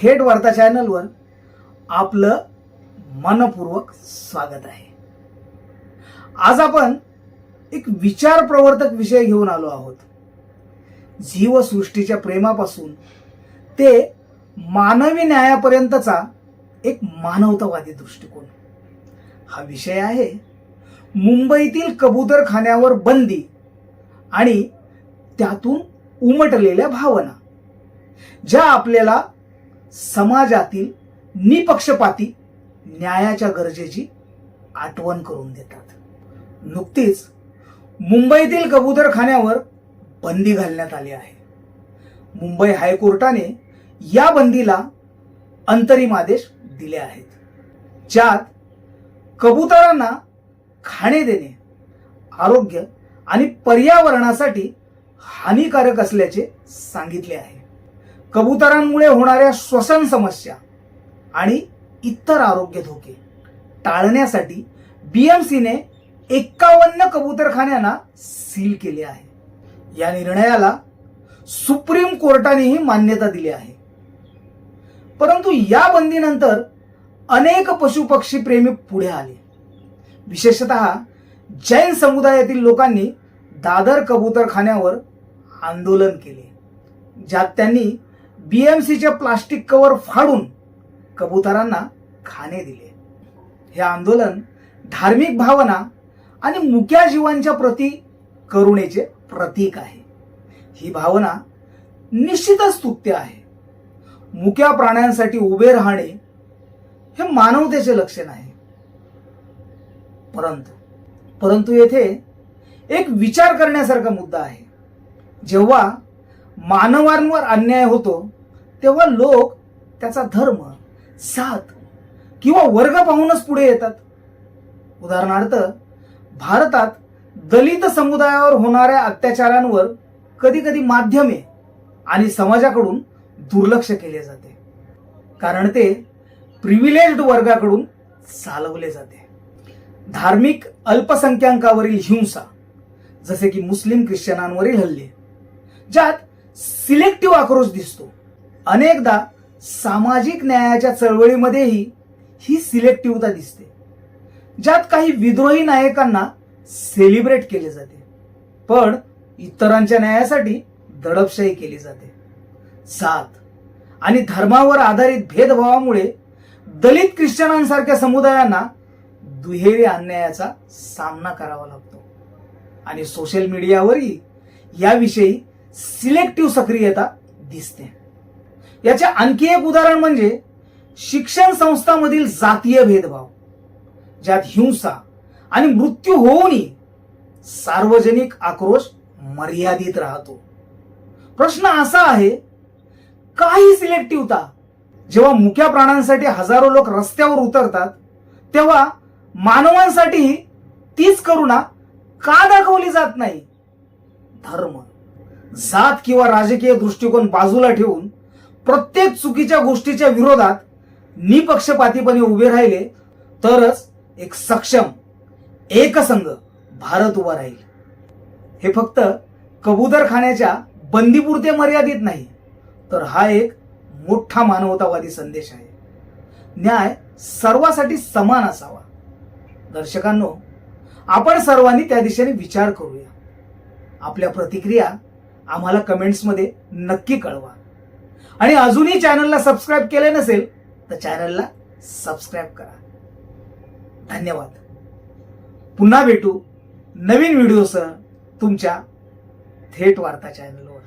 थेट वार्ता चॅनलवर आपलं मनपूर्वक स्वागत आहे. आज आपण एक विचार प्रवर्तक विषय घेऊन आलो आहोत. जीवसृष्टीच्या प्रेमापासून ते मानवी न्यायापर्यंतचा एक मानवतावादी दृष्टिकोन. हा विषय आहे मुंबईतील कबूतरखान्यावर बंदी आणि त्यातून उमटलेल्या भावना ज्या आपल्याला समाजातील निपक्षपाती न्यायाच्या गरजेची आठवण करून देतात. नुकतीच मुंबईतील कबूतरखान्यावर बंदी घालण्यात आली आहे. मुंबई हायकोर्टाने या बंदीला अंतरिम आदेश दिले आहेत. ज्यात कबुतरांना खाणे देणे आरोग्य आणि पर्यावरणासाठी हानिकारक असल्याचे सांगितले आहे. कबुतरांमुळे होणाऱ्या श्वसन समस्या आणि इतर आरोग्य धोके टाळण्यासाठी बीएमसीने एक्कावन्न कबूतरखान्यांना सील केले आहे. या निर्णयाला सुप्रीम कोर्टानेही मान्यता दिली आहे. परंतु या बंदीनंतर अनेक पशुपक्षी प्रेमी पुढे आले. विशेषतः जैन समुदायातील लोकांनी दादर कबूतरखान्यावर आंदोलन केले ज्यात त्यांनी बीएमसीचे प्लास्टिक कव्हर फाडून कबुतरांना खाणे दिले. हे आंदोलन धार्मिक भावना आणि मुक्या जीवांच्या प्रती करुणेचे प्रतीक आहे. ही भावना निश्चितच तुत्य आहे. मुक्या प्राण्यांसाठी उभे राहणे हे मानवतेचे लक्षण आहे. परंतु परंतु येथे एक विचार करण्यासारखा मुद्दा आहे. जेव्हा मानवांवर अन्याय होतो तेव्हा लोक त्याचा धर्म जात किंवा वर्ग पाहूनच पुढे येतात. उदाहरणार्थ भारतात दलित समुदायावर होणाऱ्या अत्याचारांवर कधी कधी माध्यमे आणि समाजाकडून दुर्लक्ष केले जाते. कारण ते प्रिव्हिलेज्ड वर्गाकडून चालवले जाते. धार्मिक अल्पसंख्याकावरील हिंसा जसे की मुस्लिम ख्रिश्चनांवरील हल्ले ज्यात सिलेक्टिव्ह आक्रोश दिसतो. अनेकदा सामाजिक न्यायाच्या चळवळीमध्येही ही सिलेक्टिव्हता दिसते. ज्यात काही विद्रोही नायकांना सेलिब्रेट केले जाते. पण इतरांच्या न्यायासाठी दडपशाही केली जाते. जात आणि धर्मावर आधारित भेदभावामुळे दलित ख्रिश्चनांसारख्या समुदायांना दुहेरी अन्यायाचा सामना करावा लागतो. आणि सोशल मीडियावरही याविषयी सिलेक्टिव्ह सक्रियता दिसते. याचे आणखी एक उदाहरण म्हणजे शिक्षण संस्थांमधील जातीय भेदभाव ज्यात हिंसा आणि मृत्यू होऊनही सार्वजनिक आक्रोश मर्यादित राहतो. प्रश्न असा आहे काही सिलेक्टिव्हता जेव्हा मुक्या प्राण्यांसाठी हजारो लोक रस्त्यावर उतरतात तेव्हा मानवांसाठी तीच करुणा का दाखवली जात नाही? धर्म जात किंवा राजकीय दृष्टिकोन बाजूला ठेवून प्रत्येक चुकीच्या गोष्टीच्या विरोधात निपक्षपातीपणे उभे राहिले तरच एक सक्षम एकसंघ भारत उभा राहील. हे फक्त कबूतरखान्याच्या बंदीपुरते मर्यादित नाही तर हा एक मोठा मानवतावादी संदेश आहे. न्याय सर्वासाठी समान असावा. दर्शकांनो आपण सर्वांनी त्या दिशेने विचार करूया. आपल्या प्रतिक्रिया आम्हाला कमेंट्समध्ये नक्की कळवा. आणि अजूनही चॅनलला सबस्क्राईब केले नसेल तर चॅनलला सबस्क्राईब करा. धन्यवाद. पुन्हा भेटू नवीन व्हिडिओसह तुमच्या थेट वार्ता चॅनलवर.